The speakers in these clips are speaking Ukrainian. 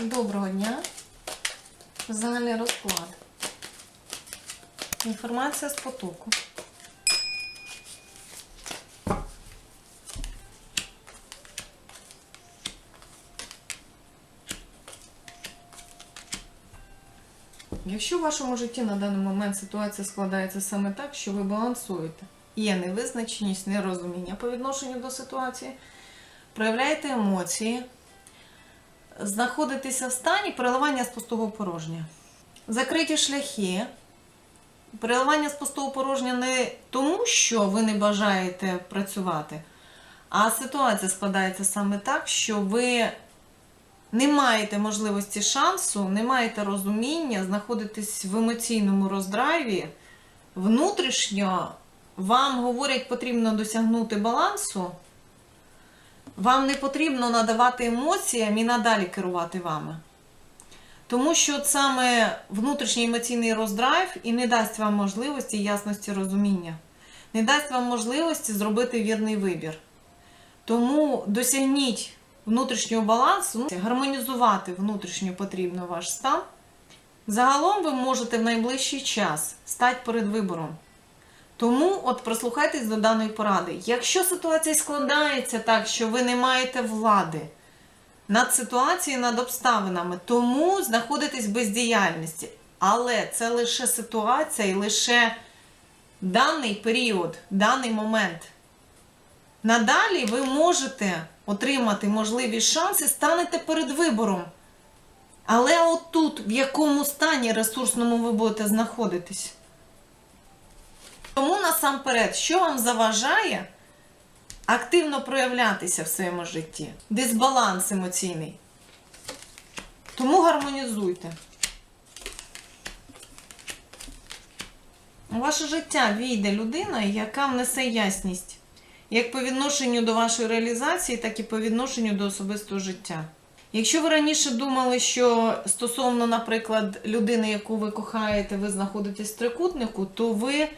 Доброго дня. Загальний розклад. Інформація з потоку. Якщо в вашому житті на даний момент ситуація складається саме так, що ви балансуєте, є невизначеність, нерозуміння по відношенню до ситуації, проявляєте емоції, знаходитеся в стані переливання з пустого порожня. Закриті шляхи. Переливання з пустого порожня не тому, що ви не бажаєте працювати, а ситуація складається саме так, що ви не маєте можливості шансу, не маєте розуміння, знаходитесь в емоційному роздрайві. Внутрішньо вам говорять, потрібно досягнути балансу. Вам не потрібно надавати емоціям і надалі керувати вами. Тому що саме внутрішній емоційний роздрайв і не дасть вам можливості ясності розуміння, не дасть вам можливості зробити вірний вибір. Тому досягніть внутрішнього балансу, ну, гармонізувати внутрішньо потрібно ваш стан. Загалом ви можете в найближчий час стати перед вибором. Тому от прислухайтесь до даної поради. Якщо ситуація складається так, що ви не маєте влади над ситуацією, над обставинами, тому знаходитесь в бездіяльності. Але це лише ситуація і лише даний період, даний момент. Надалі ви можете отримати можливі шанси, станете перед вибором. Але отут, в якому стані ресурсному ви будете знаходитись. Тому насамперед, що вам заважає активно проявлятися в своєму житті? Дисбаланс емоційний. Тому гармонізуйте. У ваше життя війде людина, яка внесе ясність як по відношенню до вашої реалізації, так і по відношенню до особистого життя. Якщо ви раніше думали, що стосовно, наприклад, людини, яку ви кохаєте, ви знаходитесь в трикутнику, то ви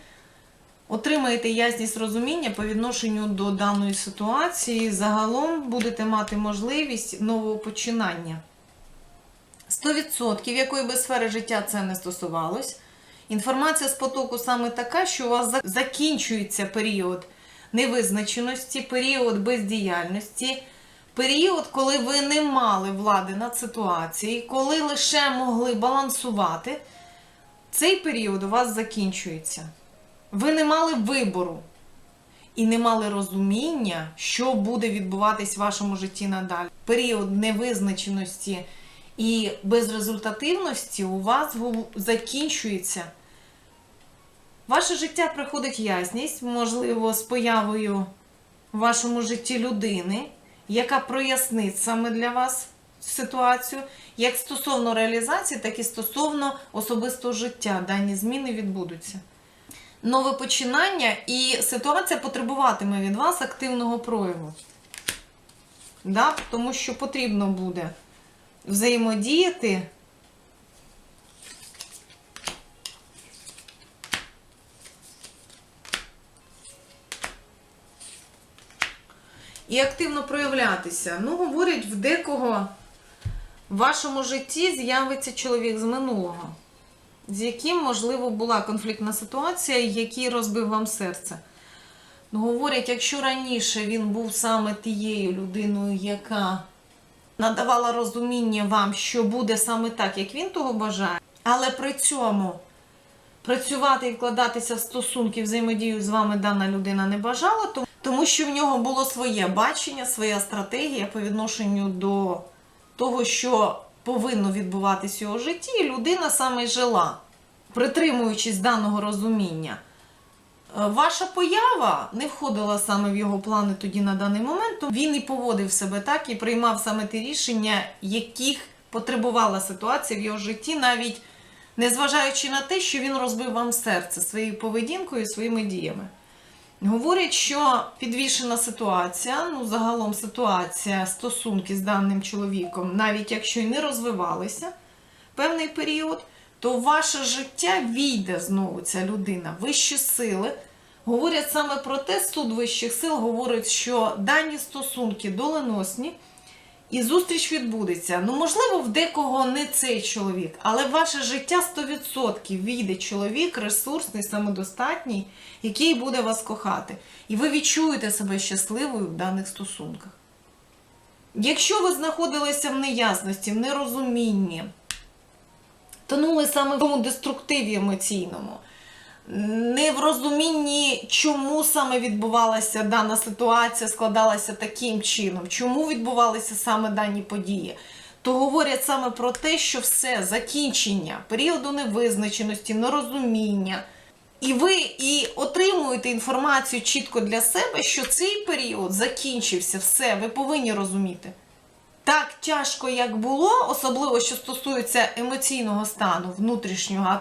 отримаєте ясність розуміння по відношенню до даної ситуації, загалом будете мати можливість нового починання. 100% якої би сфери життя це не стосувалось. Інформація з потоку саме така, що у вас закінчується період невизначеності, період бездіяльності, період, коли ви не мали влади над ситуацією, коли лише могли балансувати. Цей період у вас закінчується. Ви не мали вибору і не мали розуміння, що буде відбуватись в вашому житті надалі. Період невизначеності і безрезультативності у вас закінчується. Ваше життя приходить ясність, можливо, з появою в вашому житті людини, яка прояснить саме для вас ситуацію, як стосовно реалізації, так і стосовно особистого життя. Дані зміни відбудуться. Нове починання і ситуація потребуватиме від вас активного прояву. Да? Тому що потрібно буде взаємодіяти. І активно проявлятися. Ну, говорять, в декого в вашому житті з'явиться чоловік з минулого, з яким, можливо, була конфліктна ситуація, який розбив вам серце. Ну, говорять, якщо раніше він був саме тією людиною, яка надавала розуміння вам, що буде саме так, як він того бажає, але при цьому працювати і вкладатися в стосунки, взаємодію з вами дана людина не бажала, то- тому що в нього було своє бачення, своя стратегія по відношенню до того, що повинно відбуватися в його житті, і людина саме й жила, притримуючись даного розуміння. Е, Ваша поява не входила саме в його плани тоді на даний момент. Він і поводив себе так і приймав саме ті рішення, яких потребувала ситуація в його житті, навіть незважаючи на те, що він розбив вам серце своєю поведінкою, своїми діями. Говорять, що підвішена ситуація, ну загалом ситуація, стосунки з даним чоловіком, навіть якщо й не розвивалися певний період, то ваше життя війде знову ця людина, вищі сили. Говорять саме про те, суд вищих сил говорить, що дані стосунки доленосні, І зустріч відбудеться. Ну, можливо, в декого не цей чоловік, але ваше життя 100% війде чоловік, ресурсний, самодостатній, який буде вас кохати. І ви відчуєте себе щасливою в даних стосунках. Якщо ви знаходилися в неясності, в нерозумінні, тонули саме в тому деструктиві емоційному, не в розумінні, чому саме відбувалася дана ситуація, складалася таким чином, чому відбувалися саме дані події, то говорять саме про те, що все закінчення періоду невизначеності, нерозуміння. І ви і отримуєте інформацію чітко для себе, що цей період закінчився, все, ви повинні розуміти. Так тяжко, як було, особливо що стосується емоційного стану внутрішнього,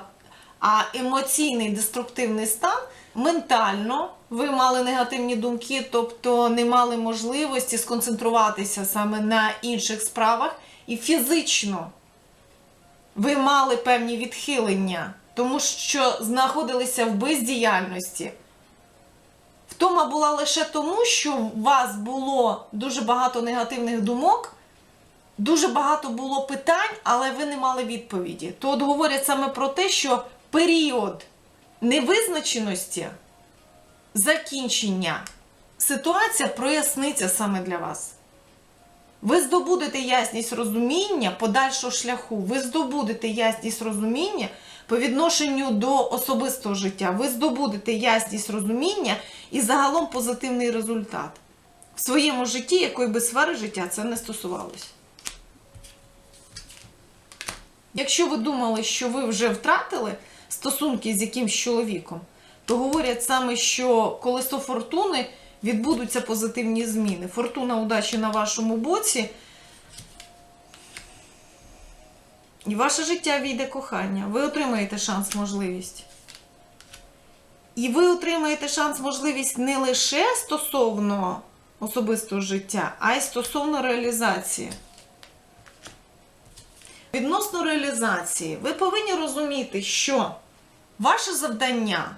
а- емоційний деструктивний стан ментально ви мали негативні думки, тобто не мали можливості сконцентруватися саме на інших справах, і фізично ви мали певні відхилення, тому що знаходилися в бездіяльності. Втома була лише тому, що у вас було дуже багато негативних думок, дуже багато було питань, але ви не мали відповіді. То от говорять саме про те, що період невизначеності, закінчення, ситуація проясниться саме для вас. Ви здобудете ясність розуміння подальшого шляху, ви здобудете ясність розуміння по відношенню до особистого життя, ви здобудете ясність розуміння і загалом позитивний результат в своєму житті, якої би сфери життя це не стосувалося. Якщо ви думали, що ви вже втратили стосунки з якимсь чоловіком, то говорять саме, що колесо фортуни відбудуться позитивні зміни. Фортуна удачі на вашому боці. І ваше життя війде кохання. Ви отримаєте шанс, можливість. І ви отримаєте шанс, можливість не лише стосовно особистого життя, а й стосовно реалізації. Відносно реалізації, ви повинні розуміти, що ваше завдання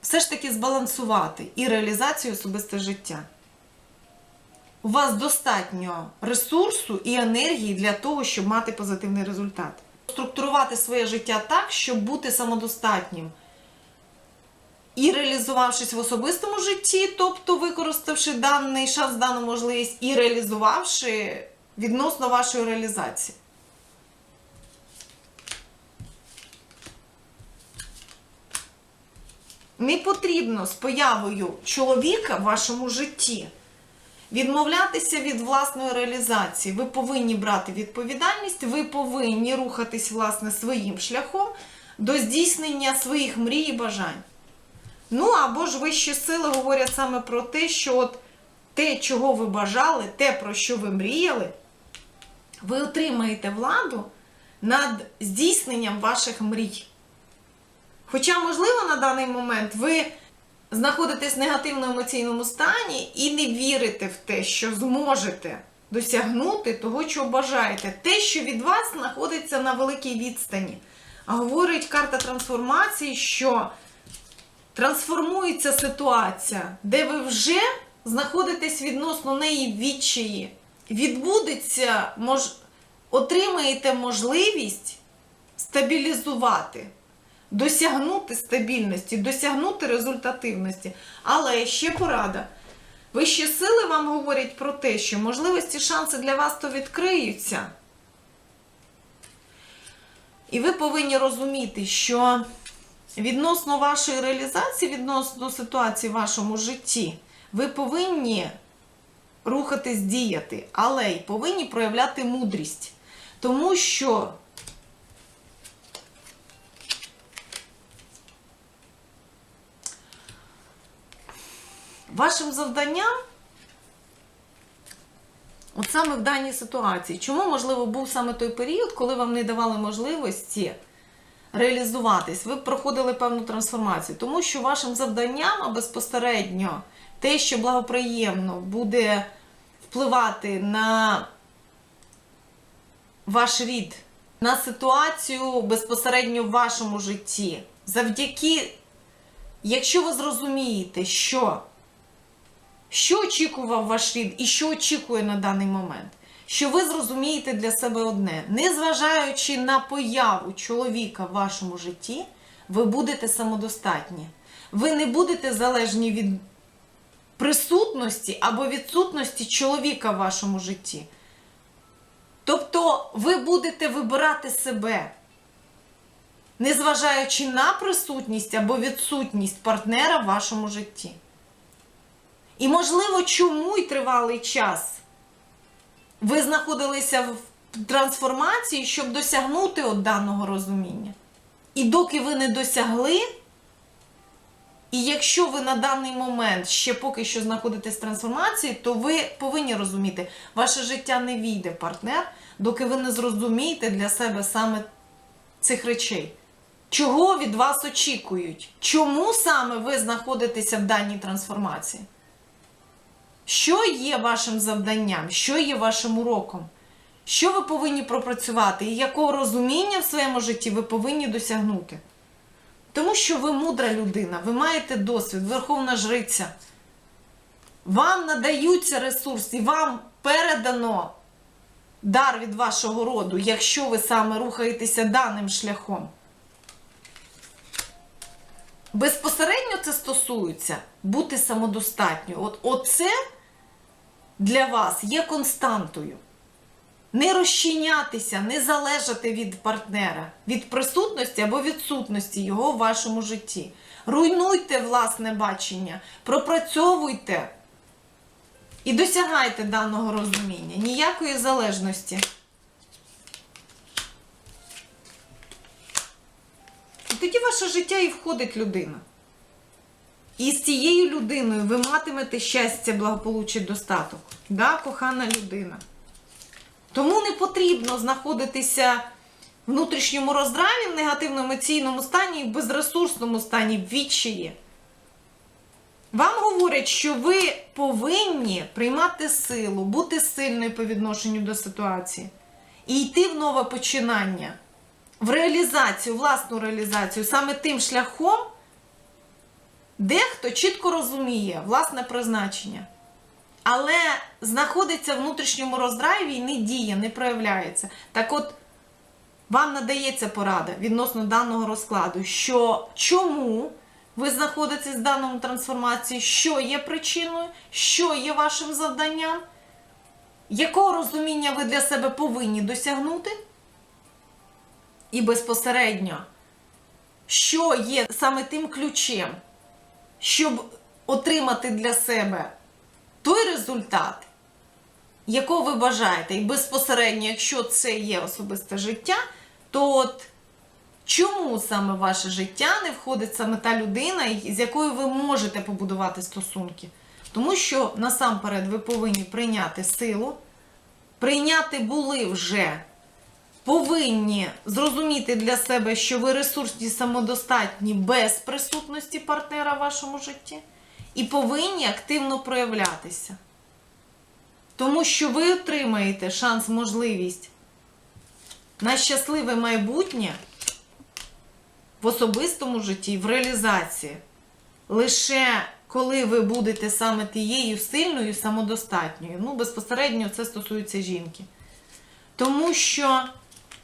все ж таки збалансувати і реалізацію особисте життя. У вас достатньо ресурсу і енергії для того, щоб мати позитивний результат. Структурувати своє життя так, щоб бути самодостатнім. І реалізувавшись в особистому житті, тобто використавши даний шанс, дану можливість, і реалізувавши відносно вашої реалізації. Не потрібно з появою чоловіка в вашому житті відмовлятися від власної реалізації. Ви повинні брати відповідальність, ви повинні рухатись власне своїм шляхом до здійснення своїх мрій і бажань. Ну або ж вищі сили говорять саме про те, що от те, чого ви бажали, те, про що ви мріяли, ви отримаєте владу над здійсненням ваших мрій. Хоча, можливо, на даний момент ви знаходитесь в негативному емоційному стані і не вірите в те, що зможете досягнути того, чого бажаєте. Те, що від вас знаходиться на великій відстані. А говорить карта трансформації, що трансформується ситуація, де ви вже знаходитесь відносно неї відчаї. Відбудеться, мож... отримаєте можливість стабілізувати досягнути стабільності, досягнути результативності. Але ще порада. Вищі сили вам говорять про те, що можливості, шанси для вас то відкриються. І ви повинні розуміти, що відносно вашої реалізації, відносно ситуації в вашому житті, ви повинні рухатись, діяти, але й повинні проявляти мудрість. Тому що Вашим завданням, от саме в даній ситуації, чому, можливо, був саме той період, коли вам не давали можливості реалізуватись, ви проходили певну трансформацію, тому що вашим завданням, а безпосередньо те, що благоприємно буде впливати на ваш рід, на ситуацію безпосередньо в вашому житті, завдяки, якщо ви зрозумієте, що що очікував ваш рід і що очікує на даний момент? що ви зрозумієте для себе одне: незважаючи на появу чоловіка в вашому житті, ви будете самодостатні. Ви не будете залежні від присутності або відсутності чоловіка в вашому житті. Тобто ви будете вибирати себе, незважаючи на присутність або відсутність партнера в вашому житті. І, можливо, чому й тривалий час ви знаходилися в трансформації, щоб досягнути от даного розуміння. І доки ви не досягли, і якщо ви на даний момент ще поки що знаходитесь в трансформації, то ви повинні розуміти, ваше життя не війде партнер, доки ви не зрозумієте для себе саме цих речей. Чого від вас очікують? Чому саме ви знаходитеся в даній трансформації? Що є вашим завданням? Що є вашим уроком? Що ви повинні пропрацювати і якого розуміння в своєму житті ви повинні досягнути? Тому що ви мудра людина, ви маєте досвід, верховна жриця. Вам надаються ресурси, вам передано дар від вашого роду, якщо ви саме рухаєтеся даним шляхом. Безпосередньо це стосується бути самодостатньою. От оце для вас є константою. Не розчинятися, не залежати від партнера, від присутності або відсутності його в вашому житті. Руйнуйте власне бачення, пропрацьовуйте і досягайте даного розуміння. Ніякої залежності. Тоді ваше життя і входить людина. І з цією людиною ви матимете щастя, благополуччя, достаток. Да, кохана людина. Тому не потрібно знаходитися в внутрішньому роздраві, в негативному емоційному стані, в безресурсному стані, в відчаї. Вам говорять, що ви повинні приймати силу, бути сильною по відношенню до ситуації і йти в нове починання, в реалізацію, власну реалізацію саме тим шляхом, Дехто чітко розуміє власне призначення, але знаходиться в внутрішньому роздраві і не діє, не проявляється. Так от, вам надається порада відносно даного розкладу, що чому ви знаходитесь в даному трансформації, що є причиною, що є вашим завданням, якого розуміння ви для себе повинні досягнути, і безпосередньо, що є саме тим ключем щоб отримати для себе той результат, якого ви бажаєте. І безпосередньо, якщо це є особисте життя, то от чому саме ваше життя не входить саме та людина, з якою ви можете побудувати стосунки? Тому що насамперед ви повинні прийняти силу, прийняти були вже повинні зрозуміти для себе, що ви ресурсні самодостатні без присутності партнера в вашому житті, і повинні активно проявлятися. Тому що ви отримаєте шанс, можливість на щасливе майбутнє в особистому житті, в реалізації. Лише коли ви будете саме тією сильною, самодостатньою. Ну, безпосередньо це стосується жінки. Тому що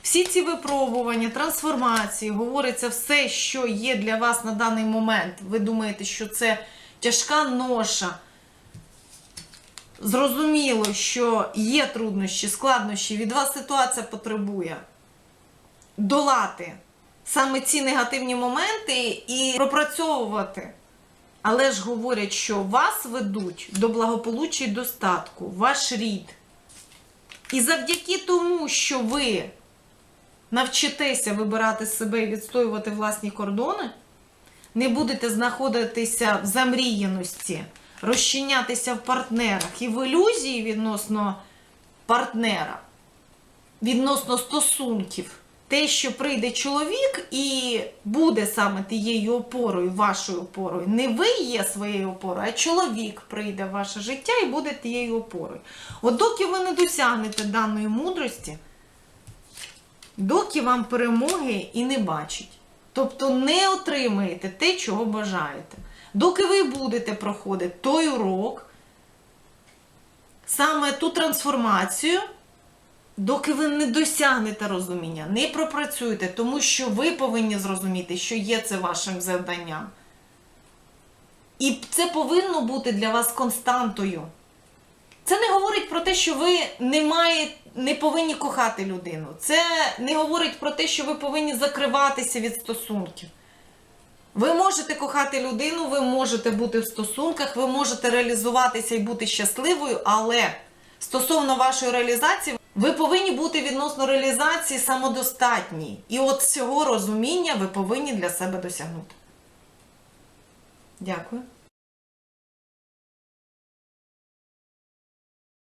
всі ці випробування, трансформації, говориться все, що є для вас на даний момент. Ви думаєте, що це тяжка ноша. Зрозуміло, що є труднощі, складнощі, від вас ситуація потребує долати саме ці негативні моменти і пропрацьовувати. Але ж говорять, що вас ведуть до благополуччя і достатку, ваш рід. І завдяки тому, що ви навчитеся вибирати себе і відстоювати власні кордони, не будете знаходитися в замріяності, розчинятися в партнерах і в ілюзії відносно партнера, відносно стосунків. Те, що прийде чоловік і буде саме тією опорою, вашою опорою. Не ви є своєю опорою, а чоловік прийде в ваше життя і буде тією опорою. От доки ви не досягнете даної мудрості, доки вам перемоги і не бачить. Тобто не отримаєте те, чого бажаєте. Доки ви будете проходити той урок, саме ту трансформацію, доки ви не досягнете розуміння, не пропрацюєте, тому що ви повинні зрозуміти, що є це вашим завданням. І це повинно бути для вас константою. Це не говорить про те, що ви не, має, не повинні кохати людину. Це не говорить про те, що ви повинні закриватися від стосунків. Ви можете кохати людину, ви можете бути в стосунках, ви можете реалізуватися і бути щасливою, але стосовно вашої реалізації, ви повинні бути відносно реалізації самодостатні. І от цього розуміння ви повинні для себе досягнути. Дякую.